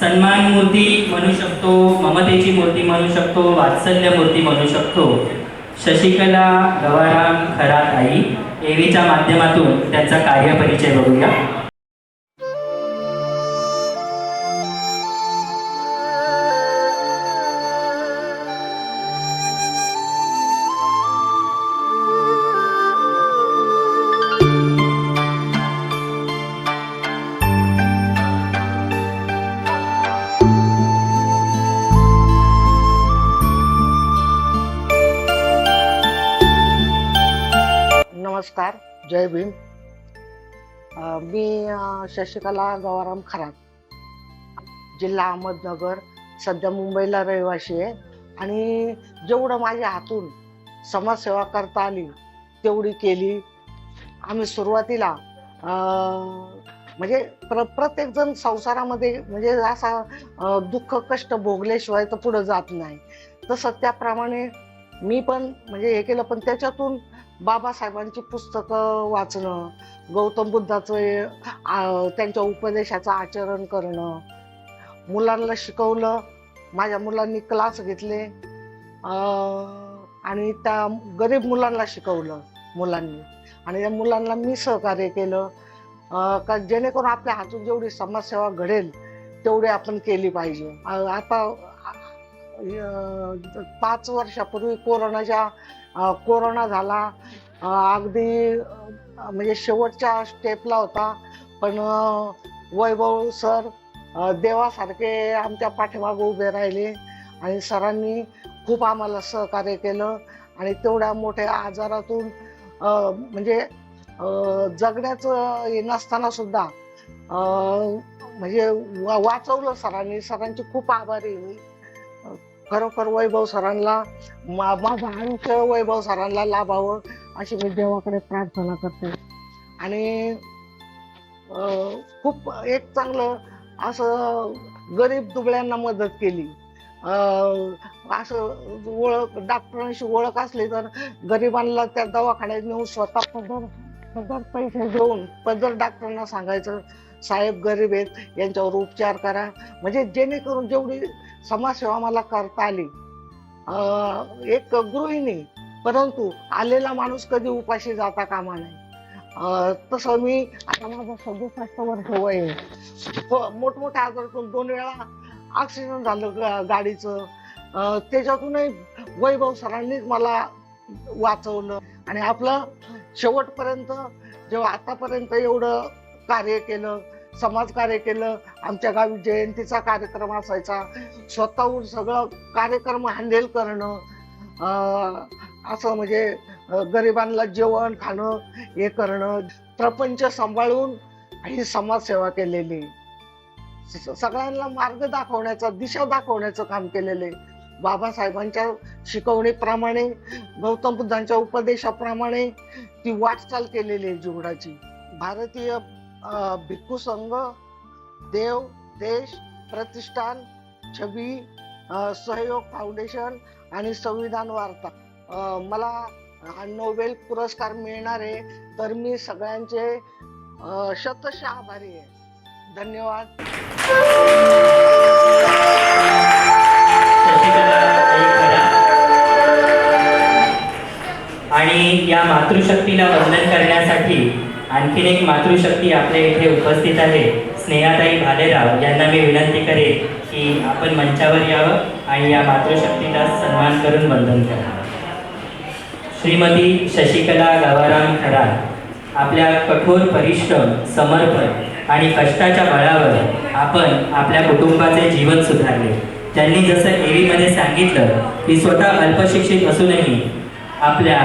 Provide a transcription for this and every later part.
सन्मान मूर्ती म्हणू शकतो ममतेची मूर्ती म्हणू शकतो वात्सल्य मूर्ती म्हणू शकतो. शशिकला गवाराम खरात आई एवीच्या माध्यमातून त्यांचा कार्यपरिचय बघूया. नमस्कार जय भीम. मी शशिकला गवाराम खरात. जिल्हा अहमदनगर सध्या मुंबईला रहिवाशी आहे. आणि जेवढं माझ्या हातून समाजसेवा करता आली तेवढी केली. आम्ही सुरुवातीला म्हणजे प्र प्रत्येक जण संसारामध्ये म्हणजे असा दुःख कष्ट भोगल्याशिवाय तर पुढं जात नाही. तसं त्याप्रमाणे मी पण म्हणजे हे केलं पण त्याच्यातून बाबासाहेबांची पुस्तकं वाचणं गौतम बुद्धाचं हे, त्यांच्या उपदेशाचं आचरण करणं. मुलांना शिकवलं माझ्या मुलांनी क्लास घेतले आणि त्या गरीब मुलांना शिकवलं मुलांनी. आणि त्या मुलांना मी सहकार्य केलं का जेणेकरून आपल्या हातून जेवढी समाजसेवा घडेल तेवढी आपण केली पाहिजे. आता पाच वर्षापूर्वी कोरोनाच्या कोरोना झाला. अगदी म्हणजे शेवटच्या स्टेपला होता. पण वैभव सर देवासारखे आमच्या पाठीमागे उभे राहिले आणि सरांनी खूप आम्हाला सहकार्य केलं आणि तेवढ्या मोठ्या आजारातून म्हणजे जगण्याचं हे नसताना सुद्धा म्हणजे वा- वाचवलं सरांनी. सरांची खूप आभारी मी. खरोखर वैभव सरांना मा- माझं वैभव सरांना लाभावं अशी मी देवाकडे प्रार्थना करते. आणि खूप एक चांगलं असं गरीब दुबळ्यांना मदत केली. असं ओळख डॉक्टरांशी ओळख असली तर गरिबांना त्या दवाखान्यात नेऊन स्वतः पदर पदर पैसे देऊन पदर डॉक्टरांना सांगायचं साहेब गरीब आहेत यांच्यावर उपचार करा. म्हणजे जेणेकरून जेवढी समाजसेवा मला करता आली. एक गृहिणी परंतु आलेला माणूस कधी उपाशी जाता कामा नाही तसं मी आता माझं सदुसष्ट वर्ष वय आहे. हो, मोठमोठ्या आजारातून दोन वेळा ऑक्सिजन झालं गाडीचं. त्याच्यातूनही वैभव सरांनीच मला वाचवलं. आणि आपलं शेवटपर्यंत जेव्हा आतापर्यंत एवढं कार्य केलं समाजकार्य केलं आमच्या गावी जयंतीचा कार्यक्रम असायचा. स्वतःहून सगळं कार्यक्रम हँडल करणं असं म्हणजे गरिबांना जेवण खाणं हे करणं प्रपंच सांभाळून ही समाजसेवा केलेली. सगळ्यांना मार्ग दाखवण्याचा दिशा दाखवण्याचं काम केलेले. बाबासाहेबांच्या शिकवणीप्रमाणे गौतम बुद्धांच्या उपदेशाप्रमाणे ती वाटचाल केलेली आहे जीवनाची. भारतीय भिक्खू संघ देव देश प्रतिष्ठान छबी सहयोग फाउंडेशन आणि संविधान वार्ता मला नोबेल पुरस्कार मिळणार आहे तर मी सगळ्यांचे शतश शतशः आभारी आहे. धन्यवाद. आणि या मातृशक्तीला वंदन करण्यासाठी आणखीन एक मातृशक्ती आपल्या इथे उपस्थित आहे स्नेहाताई भालेराव. यांना मी विनंती करेन की आपण मंचावर यावं आणि या मातृशक्तीला सन्मान करून वंदन करावं. श्रीमती शशिकला गवाराम खरात आपल्या कठोर परिश्रम समर्पण आणि कष्टाच्या बळावर आपण आपल्या कुटुंबाचे जीवन सुधारले. त्यांनी जसं एवीमध्ये सांगितलं की स्वतः अल्पशिक्षित असूनही आपल्या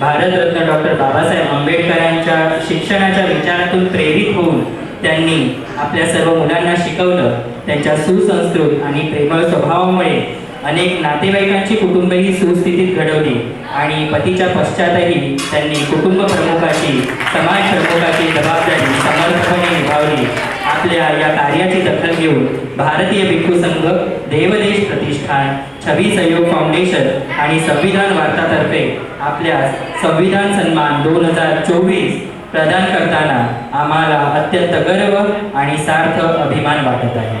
भारतरत्न डॉक्टर बाबासाहेब आंबेडकरांच्या शिक्षणाच्या विचारातून प्रेरित होऊन त्यांनी आपल्या सर्व मुलांना शिकवलं. त्यांच्या सुसंस्कृत आणि प्रेमळ स्वभावामुळे अनेक नातेवाईकांची कुटुंबही सुस्थितीत घडवली आणि पतीच्या पश्चातही त्यांनी कुटुंब प्रमुखाची समाज प्रमुखाची जबाबदारी समर्थपणे निभावली. आपल्या या कार्याची दखल घेऊन भारतीय भिक्खू संघ देवदेश प्रतिष्ठान छबी सहयोग फाउंडेशन आणि संविधान वार्तातर्फे आपल्या संविधान सन्मान दोन हजार चोवीस प्रदान करताना आम्हाला अत्यंत गर्व आणि सार्थ अभिमान वाटत आहे.